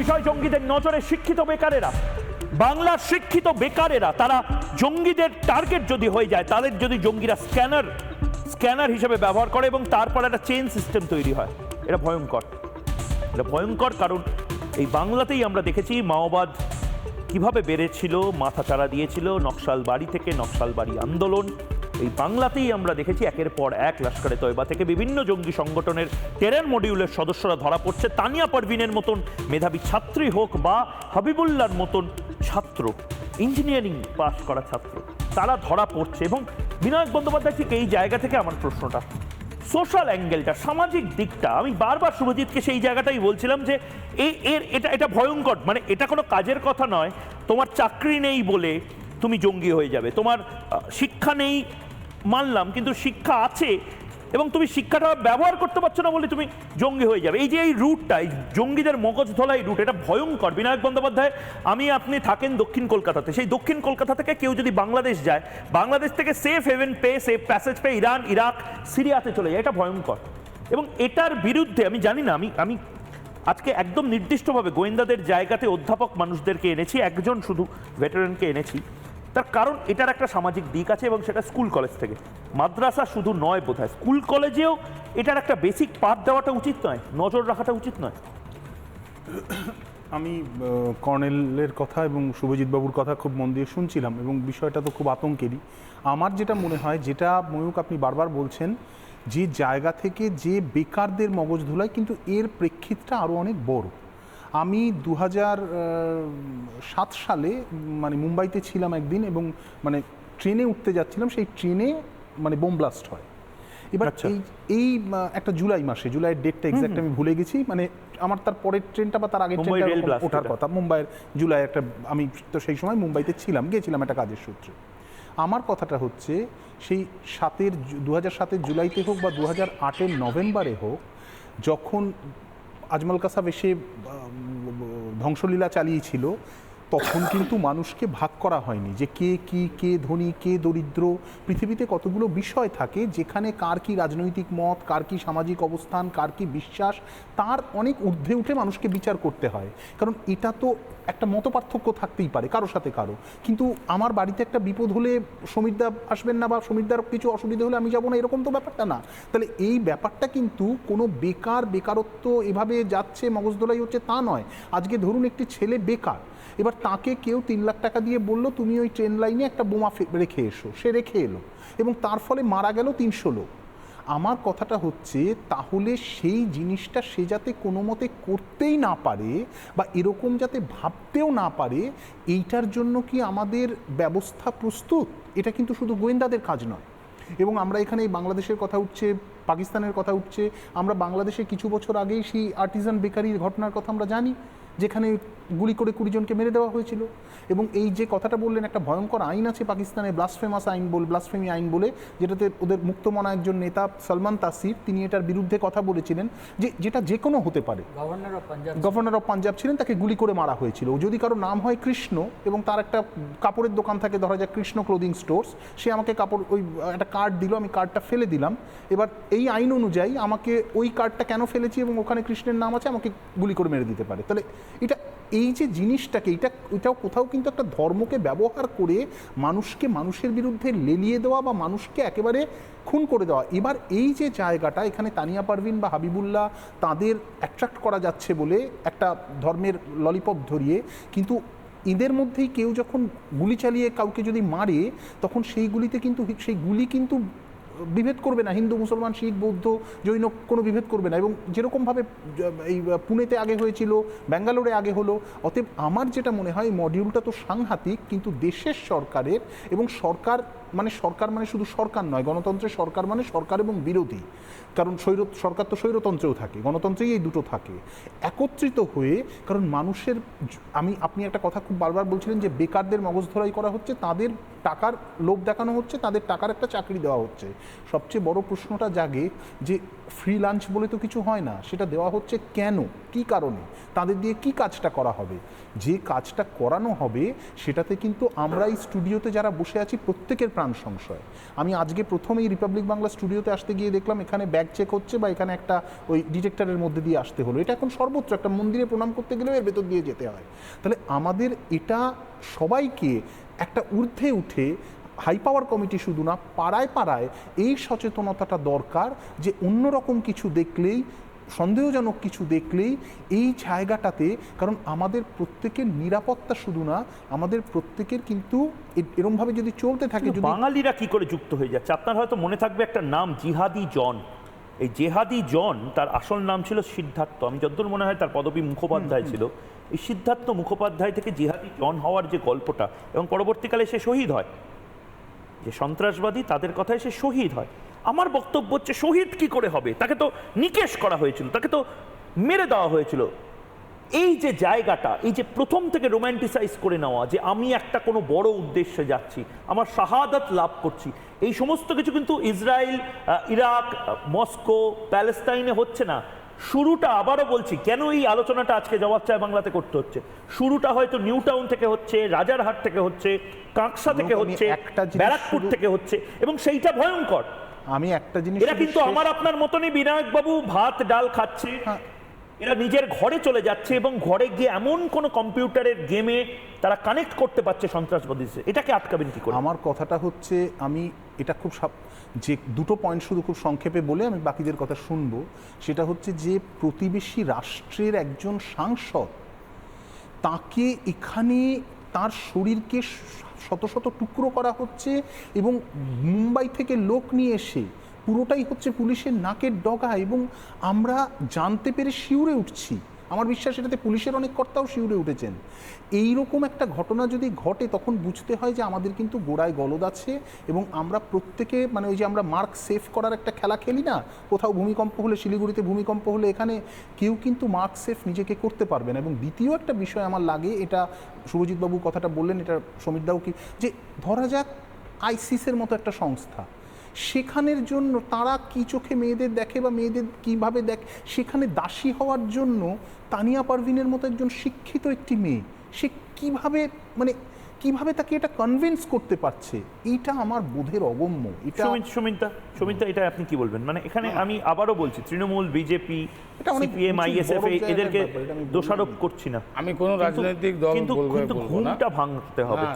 বিষয়, জঙ্গিদের নজরে শিক্ষিত বেকারেরা। বাংলার শিক্ষিত বেকারেরা, তারা জঙ্গিদের টার্গেট যদি হয়ে যায়, তাদের যদি জঙ্গিরা স্ক্যানার স্ক্যানার হিসেবে ব্যবহার করে এবং তারপর একটা চেইন সিস্টেম তৈরি হয়, এটা ভয়ঙ্কর। এটা ভয়ঙ্কর কারণ এই বাংলাতেই আমরা দেখেছি মাওবাদ কীভাবে বেড়েছিল মাথা চারা দিয়েছিল নকশাল বাড়ি থেকে নকশাল বাড়ি আন্দোলন। এই বাংলাতেই আমরা দেখেছি একের পর এক লস্করে তয়বা থেকে বিভিন্ন জঙ্গি সংগঠনের টেরেন মডিউলের সদস্যরা ধরা পড়ছে। তানিয়া পারভিনের মতন মেধাবী ছাত্রী হোক বা হাবিবুল্লার মতন ছাত্র ইঞ্জিনিয়ারিং পাস করা ছাত্র, তারা ধরা পড়ছে এবং বিনায়ক বন্দ্যোপাধ্যায় ঠিক এই জায়গা থেকে আমার প্রশ্নটা সোশ্যাল অ্যাঙ্গেলটা সামাজিক দিকটা, আমি বারবার শুভজিৎকে সেই জায়গাটাই বলছিলাম যে এই এর, এটা এটা ভয়ঙ্কর মানে এটা কোনো কাজের কথা নয়, তোমার চাকরি নেই বলে তুমি জঙ্গি হয়ে যাবে, তোমার শিক্ষা নেই মানলাম, কিন্তু শিক্ষা আছে এবং তুমি শিক্ষাটা ব্যবহার করতে পারছ না বলে তুমি জঙ্গি হয়ে যাবে। এই যে এই রুটটা এই জঙ্গিদের মগজ ধোলা এই রুট এটা ভয়ঙ্কর। বিনায়ক বন্দ্যোপাধ্যায়, আমি আপনি থাকেন দক্ষিণ কলকাতাতে। সেই দক্ষিণ কলকাতা থেকে কেউ যদি বাংলাদেশ যায়, বাংলাদেশ থেকে সেফ হেভেন পেয়ে সেফ প্যাসেজ পেয়ে ইরান, ইরাক, সিরিয়াতে চলে যায়, এটা ভয়ঙ্কর। এবং এটার বিরুদ্ধে, আমি জানি না, আমি আমি আজকে একদম নির্দিষ্টভাবে গোয়েন্দাদের জায়গাতে অধ্যাপক মানুষদেরকে এনেছি, একজন শুধু ভেটারেনকে এনেছি। তার কারণ এটার একটা সামাজিক দিক আছে এবং সেটা স্কুল কলেজ থেকে। মাদ্রাসা শুধু নয় বোধ স্কুল কলেজেও এটার একটা বেসিক পাঠ দেওয়াটা উচিত নয়, নজর রাখাটা উচিত নয়। আমি কর্নেলের কথা এবং শুভজিৎ বাবুর কথা খুব মন দিয়ে শুনছিলাম এবং বিষয়টা তো খুব আতঙ্কেরই। আমার যেটা মনে হয়, যেটা ময়ূক আপনি বারবার বলছেন, যে জায়গা থেকে যে বেকারদের মগজ ধুলায় কিন্তু এর প্রেক্ষিতটা আরও অনেক বড়। আমি দু সাত সালে মানে মুম্বাইতে ছিলাম একদিন এবং মানে ট্রেনে উঠতে যাচ্ছিলাম সেই ট্রেনে মানে বোম ব্লাস্ট হয়। এবার আচ্ছা। এই এই একটা জুলাই মাসে জুলাইয়ের ডেটটা এক্সাক্ট আমি ভুলে গেছি মানে আমার তার পরের ট্রেনটা বা তার আগের ট্রেনটা ওঠার কথা। মুম্বাইয়ের জুলাই একটা আমি তো সেই সময় মুম্বাইতে ছিলাম গিয়েছিলাম একটা কাজের সূত্রে। আমার কথাটা হচ্ছে সেই সাতের দু হাজার সাতের জুলাইতে হোক বা দু হাজার আটের নভেম্বরে হোক যখন আজমল কাসাব এসে ধ্বংসলীলা চালিয়েছিল। তখন কিন্তু মানুষকে ভাগ করা হয়নি যে কে, কি, কে ধনী, কে দরিদ্র। পৃথিবীতে কতগুলো বিষয় থাকে যেখানে কার কি রাজনৈতিক মত, কার কি সামাজিক অবস্থান, কার কি বিশ্বাস, তার অনেক ঊর্ধ্বে উঠে মানুষকে বিচার করতে হয়। কারণ এটা তো একটা মত পার্থক্য থাকতেই পারে, কারও সাথে কারও। কিন্তু আমার বাড়িতে একটা বিপদ হলে সমীরদা আসবেন না বা সমীরদার কিছু অসুবিধা হলে আমি যাব না, এরকম তো ব্যাপারটা না। তাহলে এই ব্যাপারটা কিন্তু কোনো বেকার, বেকারত্ব এভাবে যাচ্ছে মগজদোলাই হচ্ছে তা নয়। আজকে ধরুন একটি ছেলে বেকার এবার তাকে কেউ তিন লাখ টাকা দিয়ে বলল, তুমি ওই ট্রেন লাইনে একটা বোমা রেখে এসো। সে রেখে এলো এবং তার ফলে মারা গেল তিনশো লোক। আমার কথাটা হচ্ছে, তাহলে সেই জিনিসটা সে যাতে কোনো মতে করতেই না পারে বা এরকম যাতে ভাবতেও না পারে, এইটার জন্য কি আমাদের ব্যবস্থা প্রস্তুত? এটা কিন্তু শুধু গোয়েন্দাদের কাজ নয়। এবং আমরা এখানে বাংলাদেশের কথা উঠছে, পাকিস্তানের কথা উঠছে, আমরা বাংলাদেশে কিছু বছর আগেই সেই আর্টিজান বেকারির ঘটনার কথা আমরা জানি, যেখানে গুলি করে কুড়ি জনকে মেরে দেওয়া হয়েছিল। এবং এই যে কথাটা বললেন একটা ভয়ঙ্কর আইন আছে পাকিস্তানে ব্লাসফেমাস আইন বল ব্লাসফেমি আইন বলে যেটাতে ওদের মুক্তমনা একজন নেতা সলমান তাসির তিনি এটার বিরুদ্ধে কথা বলেছিলেন যে যেটা যে কোনো হতে পারে। Governor of Punjab governor of Punjab ছিলেন তাকে গুলি করে মারা হয়েছিল। যদি কারও নাম হয় কৃষ্ণ এবং তার একটা কাপড়ের দোকান থাকে ধরা যায় কৃষ্ণ ক্লোদিং স্টোর্স সে আমাকে কাপড় ওই একটা কার্ড দিল আমি কার্ডটা ফেলে দিলাম। এবার এই আইন অনুযায়ী আমাকে ওই কার্ডটা কেন ফেলেছি এবং ওখানে কৃষ্ণের নাম আছে আমাকে গুলি করে মেরে দিতে পারে। তাহলে এটা এই যে জিনিসটাকে, এটা, এটাও কোথাও কিন্তু একটা ধর্মকে ব্যবহার করে মানুষকে মানুষের বিরুদ্ধে লেলিয়ে দেওয়া বা মানুষকে একেবারে খুন করে দেওয়া। এবার এই যে জায়গাটা, এখানে তানিয়া পারভিন বা হাবিবুল্লাহ তাদের অ্যাট্রাক্ট করা যাচ্ছে বলে একটা ধর্মের ললিপপ ধরিয়ে, কিন্তু এদের মধ্যেই কেউ যখন গুলি চালিয়ে কাউকে যদি মারে, তখন সেই গুলিতে কিন্তু, সেই গুলি কিন্তু বিভেদ করবে না, হিন্দু, মুসলমান, শিখ, বৌদ্ধ, জৈন, কোনো বিভেদ করবে না। এবং যেরকমভাবে, এই পুনেতে আগে হয়েছিল, ব্যাঙ্গালোরে আগে হলো, অতএব আমার যেটা মনে হয় মডিউলটা তো সাংঘাতিক, কিন্তু দেশের সরকারের এবং সরকার মানে সরকার মানে শুধু সরকার নয়, গণতন্ত্রের সরকার মানে সরকার এবং বিরোধী। কারণ স্বৈর সরকার তো স্বৈরতন্ত্রেও থাকে, গণতন্ত্রেই এই দুটো থাকে। একত্রিত হয়ে, কারণ মানুষের আমি, আপনি একটা কথা খুব বারবার বলছিলেন যে বেকারদের মগজ ধরাই করা হচ্ছে, তাদের টাকার লোভ দেখানো হচ্ছে, তাদের টাকার একটা চাকরি দেওয়া হচ্ছে। সবচেয়ে বড় প্রশ্নটা জাগে যে ফ্রি লাঞ্চ বলে তো কিছু হয় না, সেটা দেওয়া হচ্ছে কেন? কি কারণে? তাদের দিয়ে কি কাজটা করা হবে? যে কাজটা করানো হবে, সেটাতে কিন্তু আমরা এই স্টুডিওতে যারা বসে আছি প্রত্যেকের প্রাণ সংশয়। আমি আজকে প্রথম এই রিপাবলিক বাংলা স্টুডিওতে আসতে গিয়ে দেখলাম এখানে ব্যাগ চেক হচ্ছে বা এখানে একটা ওই ডিটেক্টরের মধ্যে দিয়ে আসতে হলো। এটা এখন সর্বোচ্চ একটা মন্দিরে প্রণাম করতে গেলেও এর ভেতর দিয়ে যেতে হয়। তাহলে আমাদের এটা সবাইকে একটা ঊর্ধ্বে উঠে হাই পাওয়ার কমিটি শুধু না পাড়ায় পাড়ায় এই সচেতনতাটা দরকার যে অন্যরকম কিছু দেখলেই সন্দেহজনক কিছু দেখলেই এই জায়গাটাতে কারণ আমাদের প্রত্যেকের নিরাপত্তা শুধু না আমাদের প্রত্যেকের কিন্তু এরমভাবে যদি চলতে থাকে বাঙালিরা কি করে যুক্ত হয়ে যাচ্ছে? আপনার হয়তো মনে থাকবে একটা নাম জিহাদি জন। এই জেহাদি জন তার আসল নাম ছিল সিদ্ধার্থ। আমি যতদূর মনে হয় তার পদবী মুখোপাধ্যায় ছিল। এই সিদ্ধার্থ মুখোপাধ্যায় থেকে জেহাদি জন হওয়ার যে গল্পটা এবং পরবর্তীকালে সে শহীদ হয়। যে সন্ত্রাসবাদী তাদের কথায় সে শহীদ হয়। আমার বক্তব্য হচ্ছে শহীদ কি করে হবে? তাকে তো নিকেশ করা হয়েছিল, তাকে তো মেরে দেওয়া হয়েছিল। এই যে জায়গাটা, এই যে প্রথম থেকে রোম্যান্টিসাইজ করে নেওয়া যে আমি একটা কোনো বড় উদ্দেশ্যে যাচ্ছি, আমার শাহাদাত লাভ করছি, এই সমস্ত কিছু কিন্তু ইসরায়েল ইরাক মস্কো, প্যালেস্তাইনে হচ্ছে না। শুরুটা আবারও বলছি কেন এই আলোচনাটা আজকে জবাব চায় বাংলাতে করতে হচ্ছে শুরুটা হয়তো নিউ টাউন থেকে হচ্ছে রাজারহাট থেকে হচ্ছে কাঁকসা থেকে হচ্ছে ব্যারাকপুর থেকে হচ্ছে এবং সেইটা ভয়ঙ্কর আমি একটা জিনিস এরা কিন্তু আমার আপনার মতনই বিনায়ক বাবু ভাত ডাল খাচ্ছে হ্যাঁ। এরা নিজের ঘরে চলে যাচ্ছে এবং ঘরে গিয়ে এমন কোন কম্পিউটারের গেমে তারা কানেক্ট করতে পারছে সন্ত্রাসবাদী এটাকে আটকাবেন কি করে? আমার কথাটা হচ্ছে আমি, এটা খুব যে দুটো পয়েন্ট শুধু খুব সংক্ষেপে বলে আমি বাকিদের কথা শুনব, সেটা হচ্ছে যে প্রতিবেশী রাষ্ট্রের একজন সাংসদ, তাকে এখানে তার শরীরকে শত শত টুকরো করা হচ্ছে এবং মুম্বাই থেকে লোক নিয়ে এসে পুরোটাই হচ্ছে পুলিশের নাকের ডগা এবং আমরা জানতে পেরে শিউরে উঠছি। আমার বিশ্বাস এটাতে পুলিশের অনেক কর্তাও শিউরে উঠেছেন। এই রকম একটা ঘটনা যদি ঘটে, তখন বুঝতে হয় যে আমাদের কিন্তু গোড়ায় গলদ আছে এবং আমরা প্রত্যেকে মানে ওই যে আমরা মার্ক সেভ করার একটা খেলা খেলি না? কোথাও ভূমিকম্প হলে, শিলিগুড়িতে ভূমিকম্প হলে এখানে কেউ কিন্তু মার্ক সেফ নিজেকে করতে পারবে না। এবং দ্বিতীয় একটা বিষয় আমার লাগে, এটা শুভজিৎবাবু কথাটা বললেন, এটা সমীরদাও কি, যে ধরা যাক আইসিসের মতো একটা সংস্থা। সেখানের জন্য তারা কি চোখে মেয়েদের দেখে বা মেয়েদের কীভাবে দেখে? সেখানে দাসী হওয়ার জন্য তানিয়া পারভিনের মতো একজন শিক্ষিত একটি মেয়ে সে কীভাবে মানে কীভাবে তাকে এটা কনভিন্স করতে পারছে? এইটা আমার বোধের অগম্য। এটা সুমিতা সুমিতা এটা আপনি কি বলবেন? মানে এখানে আমি আবারও বলছি তৃণমূল বিজেপি এটা সিপিএম আইএসএফ এদেরকে এটা। দোষারোপ করছি না। আমি কোনো রাজনৈতিক দল কিন্তু ঘুমটা ভাঙতে হবে।